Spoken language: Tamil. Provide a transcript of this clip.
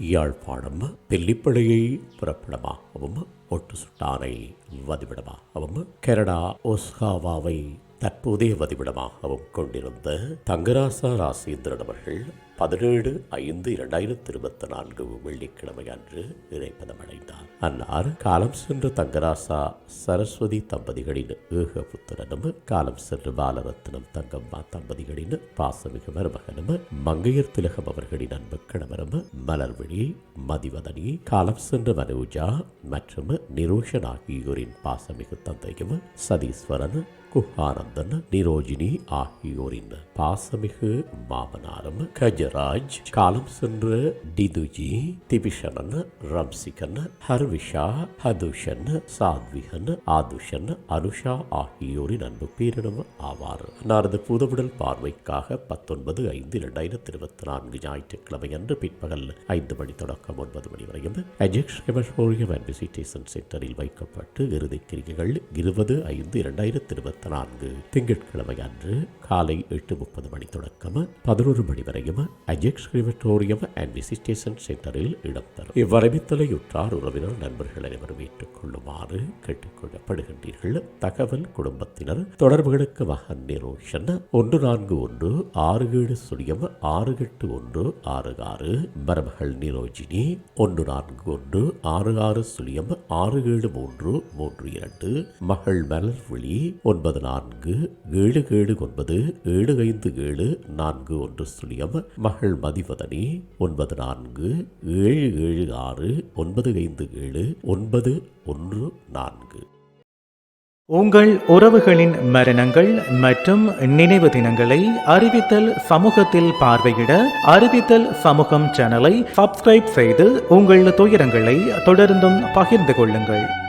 யாழ்ப்பாணம் புறப்படமா புறப்படமாகவும் ஒட்டு சுட்டானை வதிவிடமாகவும் கனடா ஒஸ்காவாவை தற்போதைய வதிவிடமாகவும் கொண்டிருந்த தங்கராசா ராசேந்திரன் அவர்கள் பதினேழு ஐந்து இரண்டாயிரத்தி இருபத்தி நான்கு வெள்ளிக்கிழமை அன்று இறைப்பதமடைந்தார் அன்னார் காலம் சென்ற தங்கராசா சரஸ்வதி தம்பதிகளின் ஏக புத்திரனும் காலம் சென்ற பாலரத்னம் தங்கம்மா தம்பதிகளின் பாசமிகு மருமகனும் மங்கையர் திலகம் அவர்களின் அன்பு கணவரும் மலர்விழி மதிவதனி காலம் சென்ற மனோஜா மற்றும் நிரோஷன் ஆகியோரின் பாசமிகு தந்தையும் சதீஸ்வரன் குஹானந்தன் நிரோஜினி ஆகியோரின் பாசமிகு மாமனாரும் கஜராஜ் காலம் சென்ற டிதுஜி திபிஷனன் ரம்சிகன் ஹர்விஷா ஹதுஷன் சாத்விகன் ஆதுஷன் அனுஷா ஆகியோரின் அன்பு பேரிடம் ஆவார். நாரது பூதவுடல் பார்வைக்காக பத்தொன்பது ஐந்து இரண்டாயிரத்தி இருபத்தி நான்கு ஞாயிற்றுக்கிழமை அன்று பிற்பகல் ஐந்து மணி தொடக்கம் ஒன்பது மணி வரையும் அஜெக்ஸ் ஹெமட்டோரியம் அண்ட் விசிட்டேஷன் சென்டரில் வைக்கப்பட்டு இறுதிக் கிரிகைகள் இருபது ஐந்து இரண்டாயிரத்தி இருபத்தி நான்கு திங்கட்கிழமை அன்று காலை எட்டு முப்பது மணி தொடக்கம் பதினோரு மணி வரையும் அஜெக்ஸ் கிரிமட்டோரியம் அண்ட் விசிட்டேஷன் சென்டரில் இடம்பெறும். இவ்வரவித்தலையுற்றார் உறவினர் நண்பர்கள் அனைவரும் ஏற்றுக்கொள்ளுமாறு கேட்டுக்கொள்ளப்படுகின்றீர்கள். தகவல் குடும்பத்தினர் தொடர்புகளுக்கு மகன் நிரோஷன் ஒன்று நான்கு ஒன்று ஆறு ஏழு சுழியம் ஆறு எட்டு ஒன்று ஆறு ஆறு மருமகள் நிரோஜினி ஒன்று நான்கு ஒன்று ஆறு ஆறு சுழியம் ஆறு ஏழு மூன்று மூன்று இரண்டு மகள் மலர்விழி ஒன்பது நான்கு ஏழு ஏழு ஒன்பது ஏழு ஐந்து ஏழு நான்கு ஒன்று சுழியம் மகள் மதிவதனி ஒன்பது நான்கு ஏழு ஏழு ஆறு ஒன்பது ஐந்து ஏழு ஒன்பது ஒன்று நான்கு. உங்கள் உறவுகளின் மரணங்கள் மற்றும் நினைவு தினங்களை அறிவித்தல் சமூகத்தில் பார்வையிட அறிவித்தல் சமூகம் சேனலை சப்ஸ்கிரைப் செய்து உங்கள் துயரங்களை தொடர்ந்தும் பகிர்ந்து கொள்ளுங்கள்.